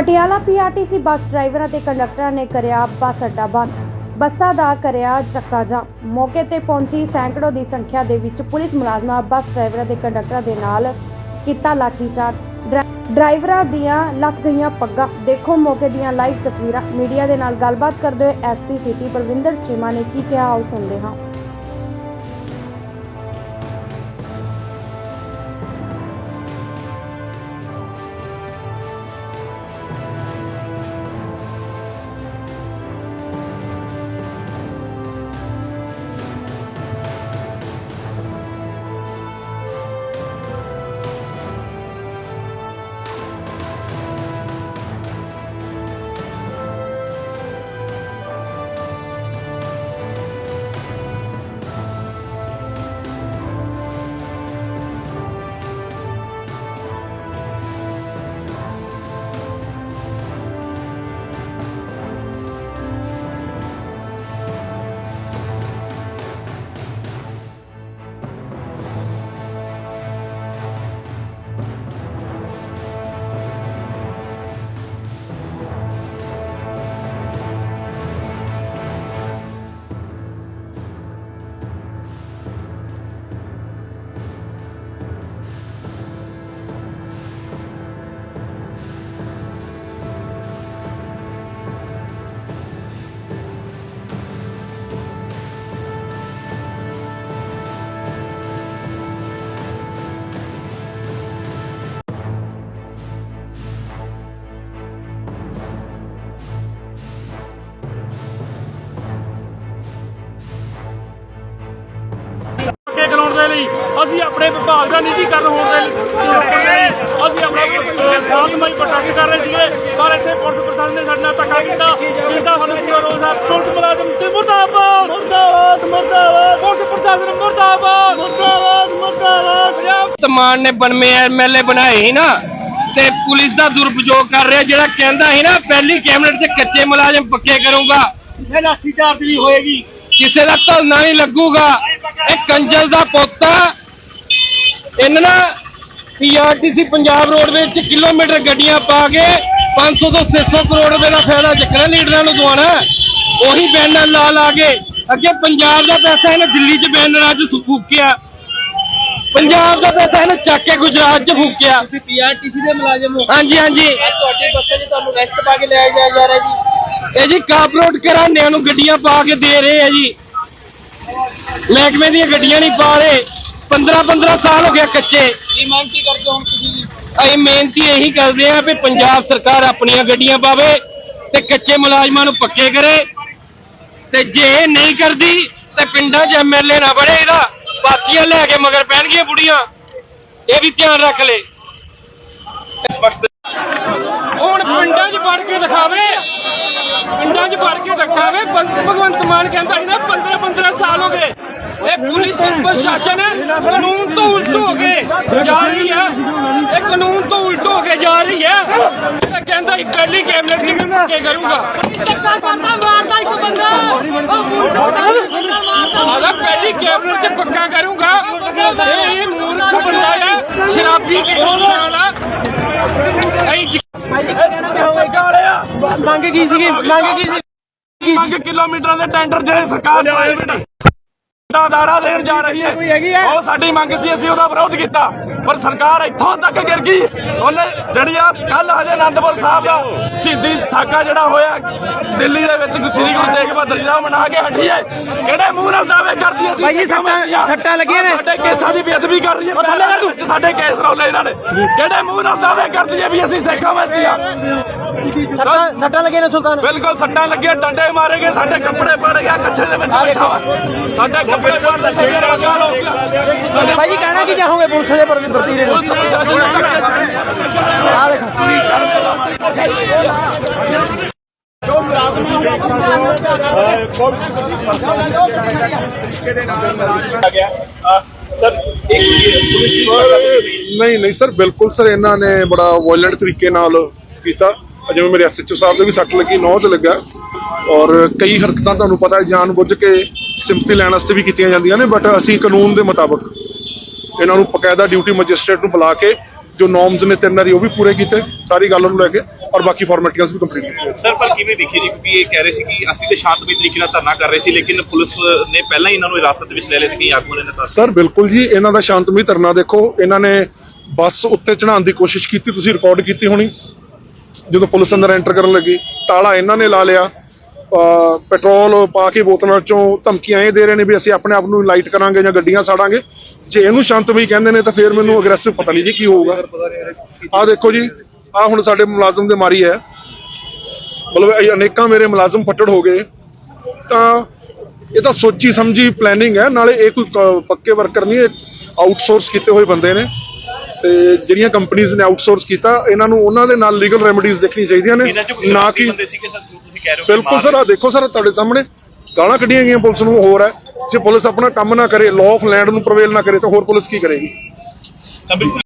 Patiala PRTC bus ਡਰਾਈਵਰਾਂ ਤੇ ਕੰਡਕਟਰਾਂ ਨੇ ਕਰਿਆ ਬੱਸ ਅੱਡਾ ਬੰਦ। ਬੱਸਾਂ ਦਾ ਕਰਿਆ ਚੱਕਾ ਜਾਮ। ਮੌਕੇ ਤੇ ਪਹੁੰਚੀ ਸੈਂਕੜੋ ਦੀ ਸੰਖਿਆ ਦੇ ਵਿੱਚ ਪੁਲਿਸ ਮੁਲਾਜ਼ਮਾਂ ਬੱਸ ਡਰਾਈਵਰਾਂ ਤੇ ਕੰਡਕਟਰਾਂ ਦੇ ਨਾਲ ਕੀਤਾ ਲਾਠੀਚਾਰਜ। ਡਰਾਈਵਰਾਂ ਦੀਆਂ ਲੱਥ ਗਈਆਂ ਪੱਗਾਂ। ਦੇਖੋ ਮੌਕੇ ਦੀਆਂ ਲਾਈਵ ਤਸਵੀਰਾਂ। ਮੀਡੀਆ ਦੇ ਨਾਲ ਗੱਲਬਾਤ ਕਰਦੇ ਹੋਏ ਐਸਪੀ ਸਿਟੀ ਪ੍ਰਵਿੰਦਰ ਚੀਮਾ ਨੇ ਕੀ ਕਿਹਾ ਆਓ ਸੁਣਦੇ ਹਾਂ। ਲਈ ਅਸੀਂ ਆਪਣੇ ਵਿਭਾਗ ਦਾ ਨਿੱਜੀਕਰਨ ਹੋਣ ਦੇ ਲਈ ਰੋਕਣ ਲਈ ਅਸੀਂ ਆਪਣਾ ਸ਼ਾਂਤਮਈ ਪ੍ਰਦਰਸ਼ਨ ਕਰ ਰਹੇ ਸੀਗੇ। ਪਰ ਇੱਥੇ ਪੁਲਿਸ ਪ੍ਰਸ਼ਾਸਨ ਨੇ ਸਾਡੇ ਨਾਲ ਧੱਕਾ ਕੀਤਾ ਜਿਸ ਦਾ ਸਾਨੂੰ ਪੂਰਾ ਰੋਸ ਹੈ। ਪੁਲਿਸ ਮੁਲਾਜ਼ਮ ਤੇ ਮੁਰਦਾਬਾਦ। ਮੁਰਦਾਬਾਦ ਮੁਰਦਾਬਾਦ। ਪੁਲਿਸ ਪ੍ਰਸ਼ਾਸਨ ਮੁਰਦਾਬਾਦ। ਮੁਰਦਾਬਾਦ ਮੁਰਦਾਬਾਦ। ਪੰਜਾਬ ਤਮਾਨ ਨੇ 92 ਐਮਐਲਏ ਬਣਾਏ ਸੀ ਨਾ ਤੇ ਪੁਲਿਸ ਦਾ ਦੁਰਉਪਯੋਗ ਕਰ ਰਿਹਾ ਜਿਹੜਾ ਕਹਿੰਦਾ ਸੀ ਨਾ ਪਹਿਲੀ ਕੈਬਨਿਟ 'ਚ ਕੱਚੇ ਮੁਲਾਜ਼ਮ ਪੱਕੇ ਕਰੂੰਗਾ। ਕਿਸੇ ਲਾਠੀ ਚਾਰਜ ਵੀ ਹੋਏਗੀ। ਕਿਸੇ ਦਾ ਧਲਨਾ ਨਹੀਂ ਲੱਗੂਗਾ। ਇਹ ਕੰਜਲ ਦਾ ਪੁੱਤ ਇਹਨਾਂ ਨਾ ਪੀਆਰਟੀਸੀ ਪੰਜਾਬ ਰੋਡਵੇਜ਼ 'ਚ ਕਿਲੋਮੀਟਰ ਗੱਡੀਆਂ ਪਾ ਕੇ 500 ਤੋਂ 600 ਕਰੋੜ ਰੁਪਏ ਦਾ ਫਾਇਦਾ ਚੱਕਣਾ ਲੀਡਰਾਂ ਨੂੰ ਦਵਾਉਣਾ। ਉਹੀ ਬੈਨਰ ਲਾ ਲਾ ਕੇ ਅੱਗੇ ਪੰਜਾਬ ਦਾ ਪੈਸਾ ਇਹਨੇ ਦਿੱਲੀ 'ਚ ਬੈਨਰ ਅੱਜ ਫੂਕਿਆ। ਪੰਜਾਬ ਦਾ ਪੈਸਾ ਇਹਨੇ ਚੱਕ ਕੇ ਗੁਜਰਾਤ 'ਚ ਫੂਕਿਆ। ਤੁਸੀਂ ਪੀਆਰਟੀਸੀ ਦੇ ਮੁਲਾਜ਼ਮ ਹੋ। ਹਾਂਜੀ ਹਾਂਜੀ। ਅੱਜ ਤੁਹਾਡੇ ਬੱਸਾਂ 'ਚ ਤੁਹਾਨੂੰ ਰੈਸਟ ਪਾ ਕੇ ਲਿਆਇਆ ਜਾ ਰਿਹਾ ਜੀ। ਇਹ ਜੀ ਕਾਪਰੋਟ ਘਰਾਣਿਆਂ ਨੂੰ ਗੱਡੀਆਂ ਪਾ ਕੇ ਦੇ ਰਹੇ ਆ ਜੀ। ਮਹਿਕਮੇ ਦੀਆਂ ਗੱਡੀਆਂ ਨਹੀਂ ਪਾ ਰਹੇ। 15 15 ਸਾਲ ਹੋ ਗਿਆ ਕੱਚੇ। ਕੀ ਮੰਗ ਕੀ ਕਰਦੇ ਹੁਣ ਤੁਸੀਂ ਅਸੀਂ ਮਿਹਨਤੀ ਇਹੀ ਕਰਦੇ ਆ ਵੀ ਪੰਜਾਬ ਸਰਕਾਰ ਆਪਣੀਆਂ ਗੱਡੀਆਂ ਪਾਵੇ ਤੇ ਕੱਚੇ ਮੁਲਾਜ਼ਮਾਂ ਨੂੰ ਪੱਕੇ ਕਰੇ। ਤੇ ਜੇ ਨਹੀਂ ਕਰਦੀ ਤੇ ਪਿੰਡਾਂ 'ਚ ਐਮਐਲਏ ਨਾ ਬਣੇ ਇਹਦਾ। ਬਾਤੀਆਂ ਲੈ ਕੇ ਮਗਰ ਪੈਣਗੀਆਂ ਬੁੜੀਆਂ। ਇਹ ਵੀ ਧਿਆਨ ਰੱਖ ਲੈ। ਹੁਣ ਪਿੰਡਾਂ 'ਚ ਵੜ ਕੇ ਦਿਖਾਵੇ। ਪਿੰਡਾਂ 'ਚ ਵੜ ਕੇ ਦਿਖਾਵੇ। ਭਗ- ਭਗਵੰਤ ਮਾਨ ਕਹਿੰਦਾ ਸੀ ਨਾ 15 15 ਸਾਲ ਹੋ ਗਏ। ਇਹ ਪੁਲਿਸ ਪ੍ਰਸ਼ਾਸਨ ਕਾਨੂੰਨ ਤੋਂ ਉਲਟ ਹੋ ਕੇ ਜਾ ਰਹੀ ਹੈ ਇਹ ਕਾਨੂੰਨ ਤੋਂ ਉਲਟ ਹੋ ਕੇ ਜਾ ਰਹੀ ਹੈ ਕਹਿੰਦਾ ਸੀ ਪਹਿਲੀ ਕੈਬਨਿਟ 'ਚ ਮੈਂ ਪੱਕੇ ਕਰੂੰਗਾ। ਧੱਕਾ ਕਰਦਾ ਮਾਰਦਾ ਇੱਕ ਬੰਦਾ। ਆਦਾ ਪਹਿਲੀ ਕੈਬਨਿਟ 'ਚ ਪੱਕਾ ਕਰੂੰਗਾ। ਇਹ ਇਹ ਮੂਰਖ ਬੰਦਾ ਹੈ ਸ਼ਰਾਬੀ। ਮੰਗ ਕੀ ਸੀਗੀ? ਮੰਗ ਕੀ ਸੀ? ਮੰਗ ਕਿਲੋਮੀਟਰਾਂ ਦੇ ਟੈਂਡਰ ਜਿਹੜੇ ਸਰਕਾਰ ਪ੍ਰਾਈਵੇਟ ਦਾਰਾ ਦੇਣ ਜਾ ਰਹੀ ਹੈ। ਉਹ ਸਾਡੀ ਮੰਗ ਸੀ ਅਸੀਂ ਉਹਦਾ ਵਿਰੋਧ ਕੀਤਾ। ਪਰ ਸਰਕਾਰ ਇੱਥੋਂ ਤੱਕ ਗਿਰ ਗਈ। ਉਹਨੇ ਜਿਹੜੀ ਆ ਕੱਲ ਹਜੇ ਆਨੰਦਪੁਰ ਸਾਹਿਬ ਦਾ ਸ਼ਹੀਦੀ ਸਾਕਾ ਜਿਹੜਾ ਹੋਇਆ ਦਿੱਲੀ ਦੇ ਵਿੱਚ ਸ੍ਰੀ ਗੁਰੂ ਤੇਗ ਬਹਾਦਰ ਜੀ ਦਾ ਮਨਾ ਕੇ ਹਟੀ ਹੈ। ਕਿਹੜੇ ਮੂੰਹ ਨਾਲ ਦਾਅਵੇ ਕਰਦੀ ਅਸੀਂ ਭਾਈ ਸੱਟਾਂ-। ਸੱਟਾਂ ਲੱਗੀਆਂ ਨੇ। ਸਾਡੇ ਕੇਸਾਂ ਦੀ ਬੇਅਦਬੀ ਕਰ ਰਹੀ ਹੈ। ਪਹਿਲਾਂ ਵਿੱਚ ਸਾਡੇ ਕੇਸ ਰੌਲੇ ਇਹਨਾਂ ਨੇ। ਕਿਹੜੇ ਮੂੰਹ ਨਾਲ ਦਾਅਵੇ ਕਰਦੀ ਹੈ ਵੀ ਅਸੀਂ ਸਿੱਖਾਂ ਮੱਤੀਆਂ ਸੱਟਾਂ ਸੱਟਾਂ ਲੱਗੀਆਂ ਨੇ ਸੁਲਤਾਨ। ਬਿਲਕੁਲ ਸੱਟਾਂ ਲੱਗੀਆਂ ਡੰਡੇ ਮਾਰੇ ਗਏ ਸਾਡੇ ਕੱਪੜੇ ਪੜ ਗਿਆ ਕੱਛੇ ਦੇ ਵਿੱਚ ਬੈਠਾ ਸਾਡੇ ਭਾਈ ਜੀ ਕਹਿਣਾ ਕੀ ਚਾਹੋਗੇ? ਪੁਲਿਸ ਦੇ ਪ੍ਰਤੀ ਵਰਤੀਰੇ ਨੂੰ ਪੁਲਿਸ ਪ੍ਰਸ਼ਾਸਨ ਆ ਦੇਖੋ। ਨਹੀਂ ਨਹੀਂ ਸਰ ਬਿਲਕੁਲ ਸਰ ਇਹਨਾਂ ਨੇ ਬੜਾ ਵਾਇਲੈਂਟ ਤਰੀਕੇ ਨਾਲ ਕੀਤਾ। ਜਿਵੇਂ ਮੇਰੇ ਐਸਐਚਓ ਸਾਹਿਬ ਦੇ ਵੀ ਸੱਟ ਲੱਗੀ ਨੌ ਤੇ ਲੱਗਾ। ਔਰ ਕਈ ਹਰਕਤਾਂ ਤੁਹਾਨੂੰ ਪਤਾ ਹੈ ਜਾਣਬੁੱਝ ਕੇ ਸਿੰਪਥੀ ਲੈਣ ਵਾਸਤੇ ਵੀ ਕੀਤੀਆਂ ਜਾਂਦੀਆਂ ਨੇ ਬਟ ਅਸੀਂ ਕਾਨੂੰਨ ਦੇ ਮੁਤਾਬਕ ਇਹਨਾਂ ਨੂੰ ਬਕਾਇਦਾ ਡਿਊਟੀ ਮੈਜਿਸਟ੍ਰੇਟ ਨੂੰ ਬੁਲਾ ਕੇ ਜੋ ਨੋਰਮਸ ਨੇ ਤਿੰਨ ਵਾਰੀ ਉਹ ਵੀ ਪੂਰੇ ਕੀਤੇ ਸਾਰੀ ਗੱਲ ਨੂੰ ਲੈ ਕੇ ਔਰ ਬਾਕੀ ਫਾਰਮੈਲਿਟੀਆਂ ਵੀ ਕੰਪਲੀਟ ਕੀਤੀਆਂ ਸਰ ਪਰ ਕਿਵੇਂ ਦੇਖੀ ਜੀ? ਕਿਉਂਕਿ ਇਹ ਕਹਿ ਰਹੇ ਸੀ ਕਿ ਅਸੀਂ ਤੇ ਸ਼ਾਂਤਮਈ ਤਰੀਕੇ ਨਾਲ ਧਰਨਾ ਕਰ ਰਹੇ ਸੀ ਲੇਕਿਨ ਪੁਲਿਸ ਨੇ ਪਹਿਲਾਂ ਹੀ ਇਹਨਾਂ ਨੂੰ ਹਿਰਾਸਤ ਵਿੱਚ ਲੈ ਲਿਆ ਸੀ ਕਿ ਆਗੂਆਂ ਨੇ ਸਰ ਬਿਲਕੁਲ ਜੀ ਇਹਨਾਂ ਦਾ ਸ਼ਾਂਤਮਈ ਧਰਨਾ ਦੇਖੋ ਇਹਨਾਂ ਨੇ ਬੱਸ ਉੱਤੇ ਚੜਾਉਣ ਦੀ ਕੋਸ਼ਿਸ਼ ਕੀਤੀ ਤੁਸੀਂ ਰਿਕਾਰਡ ਕੀਤੀ ਹੋਣੀ। ਜਦੋਂ ਪੁਲਿਸ ਅੰਦਰ ਐਂਟਰ ਕਰਨ ਲੱਗੀ, ਤਾਲਾ ਇਹਨਾਂ ਨੇ ਲਾ ਲਿਆ। ਪੈਟਰੋਲ ਪਾ ਕੇ ਬੋਤਲਾਂ ਚੋਂ ਧਮਕੀਆਂ ਇਹ ਦੇ ਰਹੇ ਨੇ ਵੀ ਅਸੀਂ ਆਪਣੇ ਆਪ ਨੂੰ ਲਾਈਟ ਕਰਾਂਗੇ ਜਾਂ ਗੱਡੀਆਂ ਸਾੜਾਂਗੇ। ਜੇ ਇਹਨੂੰ ਸ਼ਾਂਤਮਈ ਕਹਿੰਦੇ ਨੇ ਤਾਂ ਫਿਰ ਮੈਨੂੰ ਅਗਰੈਸਿਵ ਪਤਾ ਨਹੀਂ ਜੀ ਕੀ ਹੋਊਗਾ। ਆਹ ਦੇਖੋ ਜੀ, ਆਹ ਹੁਣ ਸਾਡੇ ਮੁਲਾਜ਼ਮ ਦੇ ਮਾਰੀ ਹੈ। ਮਤਲਬ ਅਨੇਕਾਂ ਮੇਰੇ ਮੁਲਾਜ਼ਮ ਫੱਟੜ ਹੋ ਗਏ। ਤਾਂ ਇਹ ਤਾਂ ਸੋਚੀ ਸਮਝੀ ਪਲੈਨਿੰਗ ਹੈ, ਨਾਲੇ ਇਹ ਕੋਈ ਪੱਕੇ ਵਰਕਰ ਨਹੀਂ, ਇਹ ਆਊਟਸੋਰਸ ਕੀਤੇ ਹੋਏ ਬੰਦੇ ਨੇ। ਤੇ ਜਿਹੜੀਆਂ ਕੰਪਨੀਆਂ ਨੇ ਆਊਟਸੋਰਸ ਕੀਤਾ ਇਹਨਾਂ ਨੂੰ ਉਹਨਾਂ ਦੇ ਨਾਲ ਲੀਗਲ ਰੈਮਡੀਜ਼ ਦੇਖਣੀ ਚਾਹੀਦੀਆਂ ਨੇ ਨਾ ਕਿ ਬਿਲਕੁਲ ਸਰ ਆ ਦੇਖੋ ਸਰ ਤੁਹਾਡੇ ਸਾਹਮਣੇ ਗਾਲਾਂ ਕੱਢੀਆਂ ਗਈਆਂ ਪੁਲਿਸ ਨੂੰ ਹੋਰ ਹੈ। ਜੇ ਪੁਲਿਸ ਆਪਣਾ ਕੰਮ ਨਾ ਕਰੇ ਲਾਅ ਆਫ ਲੈਂਡ ਨੂੰ ਪ੍ਰਵੇਲ ਨਾ ਕਰੇ ਤਾਂ ਹੋਰ ਪੁਲਿਸ ਕੀ ਕਰੇਗੀ? ਤਾਂ ਬਿਲਕੁਲ